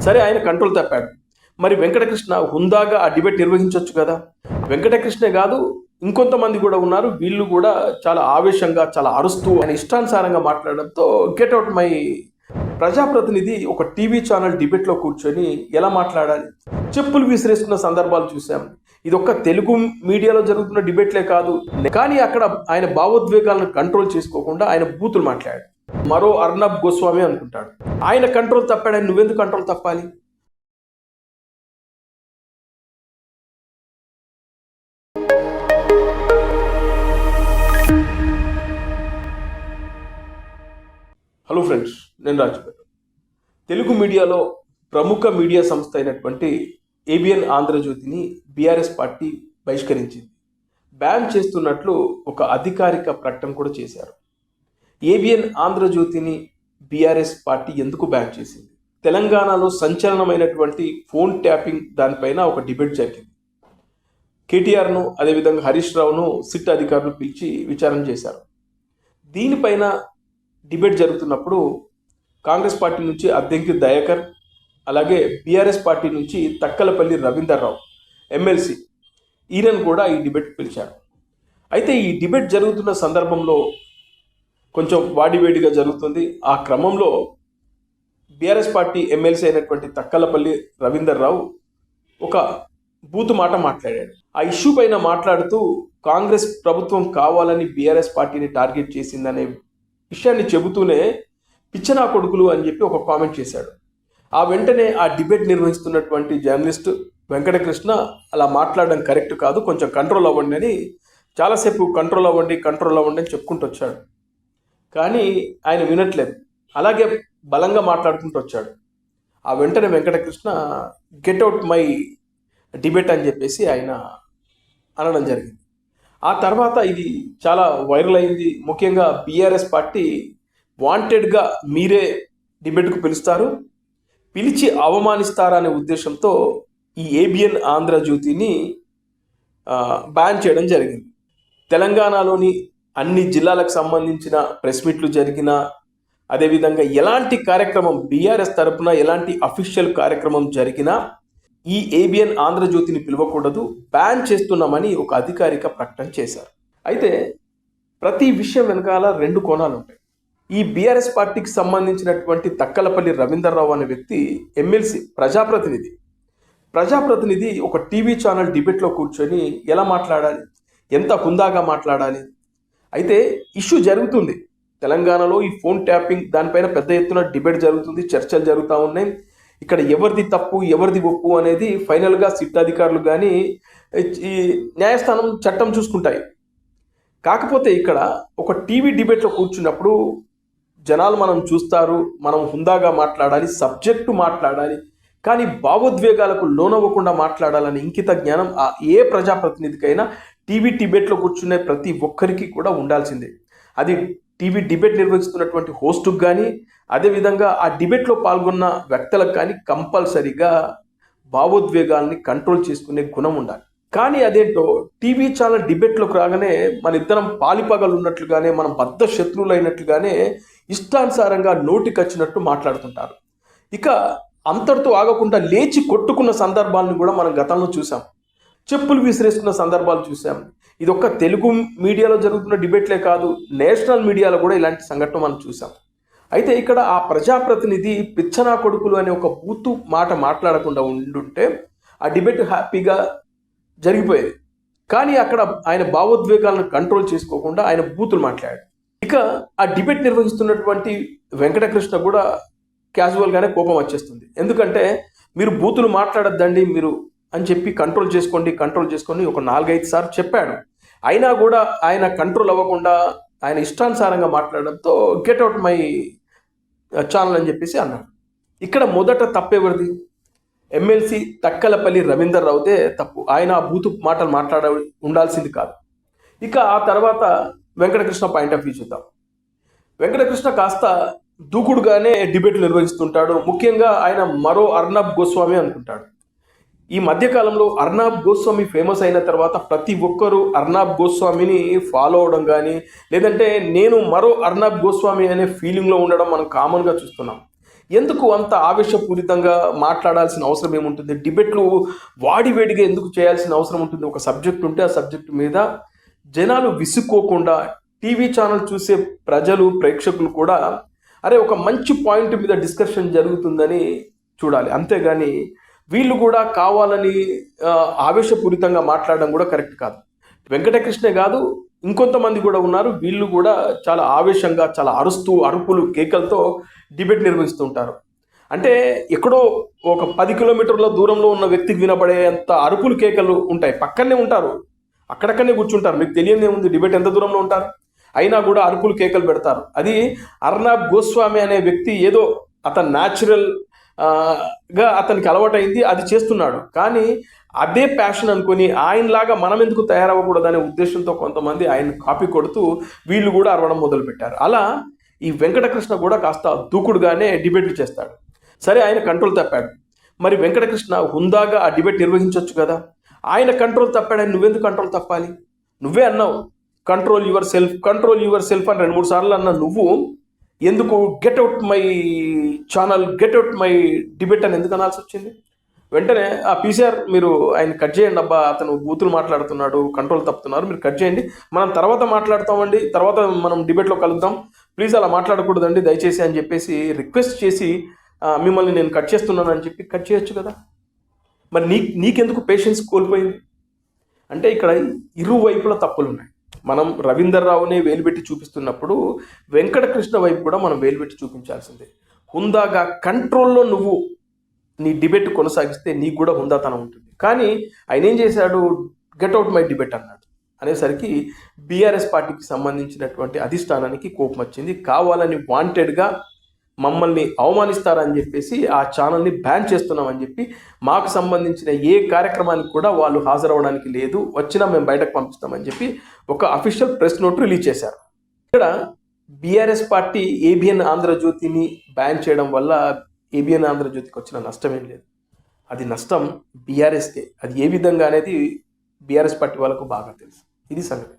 సరే ఆయన కంట్రోల్ తప్పాడు. మరి వెంకటకృష్ణ హుందాగా ఆ డిబేట్ నిర్వహించవచ్చు కదా? వెంకటకృష్ణే కాదు ఇంకొంతమంది కూడా ఉన్నారు. వీళ్ళు కూడా చాలా ఆవేశంగా చాలా అరుస్తూ ఆయన ఇష్టానుసారంగా మాట్లాడడంతో గెట్ అవుట్ మై ప్రజాప్రతినిధి ఒక టీవీ ఛానల్ డిబేట్లో కూర్చొని ఎలా మాట్లాడాలి? చెప్పులు విసిరేస్తున్న సందర్భాలు చూసాం ఇది ఒక్క తెలుగు మీడియాలో జరుగుతున్న డిబేట్లే కాదు. కానీ అక్కడ ఆయన భావోద్వేగాలను కంట్రోల్ చేసుకోకుండా ఆయన బూతులు మాట్లాడాడు. మరో అర్ణబ్ గోస్వామి అనుకుంటాడు. ఆయన కంట్రోల్ తప్పాడని నువ్వెందుకు కంట్రోల్ తప్పాలి? హలో ఫ్రెండ్స్ నేను రాజుగారు తెలుగు మీడియాలో ప్రముఖ మీడియా సంస్థ అయినటువంటి ఏబిఎన్ ఆంధ్రజ్యోతిని బీఆర్ఎస్ పార్టీ బహిష్కరించింది. బ్యాన్ చేస్తున్నట్లు ఒక అధికారిక ప్రకటన కూడా చేశారు. ఏబిఎన్ ఆంధ్రజ్యోతిని బీఆర్ఎస్ పార్టీ ఎందుకు బ్యాన్ చేసింది? తెలంగాణలో సంచలనమైనటువంటి ఫోన్ ట్యాపింగ్ దానిపైన ఒక డిబేట్ జరిగింది. కేటీఆర్ను అదేవిధంగా హరీష్ రావును సిట్ అధికారులు పిలిచి విచారణ చేశారు. దీనిపైన డిబేట్ జరుగుతున్నప్పుడు కాంగ్రెస్ పార్టీ నుంచి అద్దెంకి దయాకర్ అలాగే బీఆర్ఎస్ పార్టీ నుంచి తక్కలపల్లి రవీందర్ రావు ఎమ్మెల్సీ ఈయనను కూడా ఈ డిబేట్ పిలిచారు. అయితే ఈ డిబేట్ జరుగుతున్న సందర్భంలో కొంచెం వాడివేడిగా జరుగుతుంది. ఆ క్రమంలో బీఆర్ఎస్ పార్టీ ఎమ్మెల్సీ అయినటువంటి తక్కలపల్లి రవీందర్ రావు ఒక బూతు మాట మాట్లాడాడు. ఆ ఇష్యూ పైన మాట్లాడుతూ కాంగ్రెస్ ప్రభుత్వం కావాలని బీఆర్ఎస్ పార్టీని టార్గెట్ చేసిందనే విషయాన్ని చెబుతూనే పిచ్చనా కొడుకులు అని చెప్పి ఒక కామెంట్ చేశాడు. ఆ వెంటనే ఆ డిబేట్ నిర్వహిస్తున్నటువంటి జర్నలిస్ట్ వెంకటకృష్ణ అలా మాట్లాడడం కరెక్ట్ కాదు కొంచెం కంట్రోల్ అవ్వండి అని చాలాసేపు కంట్రోల్ అవ్వండి కంట్రోల్ అవ్వండి అని చెప్పుకుంటూ వచ్చాడు. కానీ ఆయన వినట్లేదు. అలాగే బలంగా మాట్లాడుకుంటూ వచ్చాడు. ఆ వెంటనే Venkatakrishna get out my debate అని చెప్పేసి ఆయన అనడం జరిగింది. ఆ తర్వాత ఇది చాలా వైరల్ అయింది. ముఖ్యంగా బీఆర్ఎస్ పార్టీ వాంటెడ్గా మీరే డిబేట్కు పిలుస్తారు పిలిచి అవమానిస్తారనే ఉద్దేశంతో ఈ ఏబిఎన్ ఆంధ్రజ్యోతిని బ్యాన్ చేయడం జరిగింది. తెలంగాణలోని అన్ని జిల్లాలకు సంబంధించిన ప్రెస్ మీట్లు జరిగిన అదేవిధంగా ఎలాంటి కార్యక్రమం బీఆర్ఎస్ తరపున ఎలాంటి అఫీషియల్ కార్యక్రమం జరిగినా ఈ ఏబిఎన్ ఆంధ్రజ్యోతిని పిలవకూడదు బ్యాన్ చేస్తున్నామని ఒక అధికారిక ప్రకటన చేశారు. అయితే ప్రతి విషయం వెనకాల రెండు కోణాలు ఉంటాయి. ఈ బీఆర్ఎస్ పార్టీకి సంబంధించినటువంటి తక్కలపల్లి రవీందర్రావు అనే వ్యక్తి ఎమ్మెల్సీ ప్రజాప్రతినిధి. ప్రజాప్రతినిధి ఒక టీవీ ఛానల్ డిబేట్లో కూర్చొని ఎలా మాట్లాడాలి? ఎంత హుందాగా మాట్లాడాలి? అయితే ఇష్యూ జరుగుతుంది. తెలంగాణలో ఈ ఫోన్ ట్యాపింగ్ దానిపైన పెద్ద ఎత్తున డిబేట్ జరుగుతుంది చర్చలు జరుగుతూ ఉన్నాయి. ఇక్కడ ఎవరిది తప్పు ఎవరిది ఒప్పు అనేది ఫైనల్గా సిట్ అధికారులు కానీ ఈ న్యాయస్థానం చట్టం చూసుకుంటాయి. కాకపోతే ఇక్కడ ఒక టీవీ డిబేట్లో కూర్చున్నప్పుడు జనాలు మనం చూస్తారు మనం హుందాగా మాట్లాడాలి సబ్జెక్టు మాట్లాడాలి కానీ భావోద్వేగాలకు లోనవ్వకుండా మాట్లాడాలని ఇంకిత జ్ఞానం ఆ ఏ ప్రజాప్రతినిధికైనా టీవీ డిబేట్లో కూర్చునే ప్రతి ఒక్కరికి కూడా ఉండాల్సిందే. అది టీవీ డిబేట్ నిర్వహిస్తున్నటువంటి హోస్టుకు కానీ అదేవిధంగా ఆ డిబేట్లో పాల్గొన్న వ్యక్తులకు కానీ కంపల్సరీగా భావోద్వేగాల్ని కంట్రోల్ చేసుకునే గుణం ఉండాలి. కానీ అదేంటో టీవీ ఛానల్ డిబేట్లోకి రాగానే మన ఇద్దరం పాలిపగలు ఉన్నట్లుగానే మనం బద్ద శత్రువులు అయినట్లుగానే ఇష్టానుసారంగా నోటికొచ్చినట్టు మాట్లాడుతుంటారు. ఇక అంతటితో ఆగకుండా లేచి కొట్టుకున్న సందర్భాలను కూడా మనం గతంలో చూసాం చెప్పులు విసిరేసుకున్న సందర్భాలు చూసాం ఇది ఒక్క తెలుగు మీడియాలో జరుగుతున్న డిబేట్లే కాదు నేషనల్ మీడియాలో కూడా ఇలాంటి సంఘటన మనం చూసాం అయితే ఇక్కడ ఆ ప్రజాప్రతినిధి పిచ్చనా కొడుకులు అనే ఒక బూతు మాట మాట్లాడకుండా ఉండుంటే ఆ డిబేట్ హ్యాపీగా జరిగిపోయేది. కానీ అక్కడ ఆయన భావోద్వేగాలను కంట్రోల్ చేసుకోకుండా ఆయన బూతులు మాట్లాడాడు. ఇక ఆ డిబేట్ నిర్వహిస్తున్నటువంటి వెంకటకృష్ణ కూడా క్యాజువల్గానే కోపం వచ్చేస్తుంది. ఎందుకంటే మీరు బూతులు మాట్లాడద్దండి మీరు అని చెప్పి కంట్రోల్ చేసుకోండి కంట్రోల్ చేసుకోండి ఒక నాలుగైదు సార్లు చెప్పాడు. అయినా కూడా ఆయన కంట్రోల్ అవ్వకుండా ఆయన ఇష్టానుసారంగా మాట్లాడడంతో గెట్ అవుట్ మై ఛానల్ అని చెప్పేసి అన్నాడు. ఇక్కడ మొదట తప్పెవరిది ఎమ్మెల్సీ తక్కలపల్లి రవీందర్ రావుదే తప్పు. ఆయన బూతు మాటలు మాట్లాడ ఉండాల్సింది కాదు. ఇక ఆ తర్వాత వెంకటకృష్ణ పాయింట్ ఆఫ్ వ్యూ చూద్దాం. వెంకటకృష్ణ కాస్త దూకుడుగానే డిబేట్లు నిర్వహిస్తుంటాడు. ముఖ్యంగా ఆయన మరో అర్ణబ్ గోస్వామి అనుకుంటాడు. ఈ మధ్యకాలంలో అర్నాబ్ గోస్వామి ఫేమస్ అయిన తర్వాత ప్రతి ఒక్కరూ అర్నాబ్ గోస్వామిని ఫాలో అవడం కానీ లేదంటే నేను మరో అర్నాబ్ గోస్వామి అనే ఫీలింగ్లో ఉండడం మనం కామన్గా చూస్తున్నాం. ఎందుకు అంత ఆవేశపూరితంగా మాట్లాడాల్సిన అవసరం ఏముంటుంది? డిబేట్లు వాడివేడిగా ఎందుకు చేయాల్సిన అవసరం ఉంటుంది? ఒక సబ్జెక్ట్ ఉంటే ఆ సబ్జెక్ట్ మీద జనాలు విసుక్కోకుండా టీవీ ఛానల్ చూసే ప్రజలు ప్రేక్షకులు కూడా అరే ఒక మంచి పాయింట్ మీద డిస్కషన్ జరుగుతుందని చూడాలి. అంతేగాని వీళ్ళు కూడా కావాలని ఆవేశపూరితంగా మాట్లాడడం కూడా కరెక్ట్ కాదు. వెంకటకృష్ణే కాదు ఇంకొంతమంది కూడా ఉన్నారు. వీళ్ళు కూడా చాలా ఆవేశంగా చాలా అరుస్తూ అరుపులు కేకలతో డిబేట్ నిర్వహిస్తుంటారు అంటే ఎక్కడో ఒక పది కిలోమీటర్ల దూరంలో ఉన్న వ్యక్తికి వినపడేంత అరుపులు కేకలు ఉంటాయి. పక్కనే ఉంటారు. అక్కడక్కడనే కూర్చుంటారు. మీకు తెలియదే ఉంది డిబేట్ ఎంత దూరంలో ఉంటారు? అయినా కూడా అరుపులు కేకలు పెడతారు. అది అర్నాబ్ గోస్వామి అనే వ్యక్తి ఏదో అతను న్యాచురల్ గా అతనికి అలవాటైంది అది చేస్తున్నాడు. కానీ అదే ప్యాషన్ అనుకుని ఆయనలాగా మనం ఎందుకు తయారవ్వకూడదనే ఉద్దేశంతో కొంతమంది ఆయన కాపీ కొడుతూ వీళ్ళు కూడా అరవడం మొదలుపెట్టారు. అలా ఈ వెంకటకృష్ణ కూడా కాస్త దూకుడుగానే డిబేట్లు చేస్తాడు. సరే ఆయన కంట్రోల్ తప్పాడు. మరి వెంకటకృష్ణ హుందాగా ఆ డిబేట్ నిర్వహించవచ్చు కదా? ఆయన కంట్రోల్ తప్పాడని నువ్వెందుకు కంట్రోల్ తప్పాలి? నువ్వే అన్నావు control yourself control yourself అని రెండు మూడు సార్లు అన్న నువ్వు ఎందుకు get out my channel get out my debate అని ఎందుకు అనాల్సి వచ్చింది? వెంటనే ఆ పీసీఆర్ మీరు ఆయన కట్ చేయండి అబ్బా అతను బూతులు మాట్లాడుతున్నాడు కంట్రోల్ తప్పుతున్నారు మీరు కట్ చేయండి. మనం తర్వాత మాట్లాడతామండి తర్వాత మనం డిబేట్లో కలుద్దాం. ప్లీజ్ అలా మాట్లాడకూడదండి దయచేసి అని చెప్పేసి రిక్వెస్ట్ చేసి మిమ్మల్ని నేను కట్ చేస్తున్నాను అని చెప్పి కట్ చేయొచ్చు కదా? మరి నీ నీకెందుకు పేషెన్స్ కోల్పోయింది? అంటే ఇక్కడ ఇరువైపుల తప్పులు ఉన్నాయి మనం రవీందర్ రావునే వేలుపెట్టి చూపిస్తున్నప్పుడు వెంకటకృష్ణ వైపు కూడా మనం వేలుపెట్టి చూపించాల్సిందే. హుందాగా కంట్రోల్లో నువ్వు నీ డిబేట్ కొనసాగిస్తే నీకు కూడా హుందాతనం ఉంటుంది. కానీ ఆయన ఏం చేశాడు? గెట్ అవుట్ మై డిబేట్ అన్నాడు. అనేసరికి బీఆర్ఎస్ పార్టీకి సంబంధించినటువంటి అధిష్టానానికి కోపం వచ్చింది. కావాలని వాంటెడ్గా మమ్మల్ని అవమానిస్తారని చెప్పేసి ఆ ఛానల్ని బ్యాన్ చేస్తున్నామని చెప్పి మాకు సంబంధించిన ఏ కార్యక్రమానికి కూడా వాళ్ళు హాజరవడానికి లేదు. వచ్చినా మేము బయటకు పంపిస్తామని చెప్పి ఒక అఫీషియల్ ప్రెస్ నోట్ రిలీజ్ చేశారు. ఇక్కడ బీఆర్ఎస్ పార్టీ ఏబిఎన్ ఆంధ్రజ్యోతిని బ్యాన్ చేయడం వల్ల ఏబిఎన్ ఆంధ్రజ్యోతికి వచ్చిన నష్టం ఏం లేదు. అది నష్టం బీఆర్ఎస్కే అది ఏ విధంగా అనేది బీఆర్ఎస్ పార్టీ వాళ్ళకు బాగా తెలుసు. ఇది సంగతి.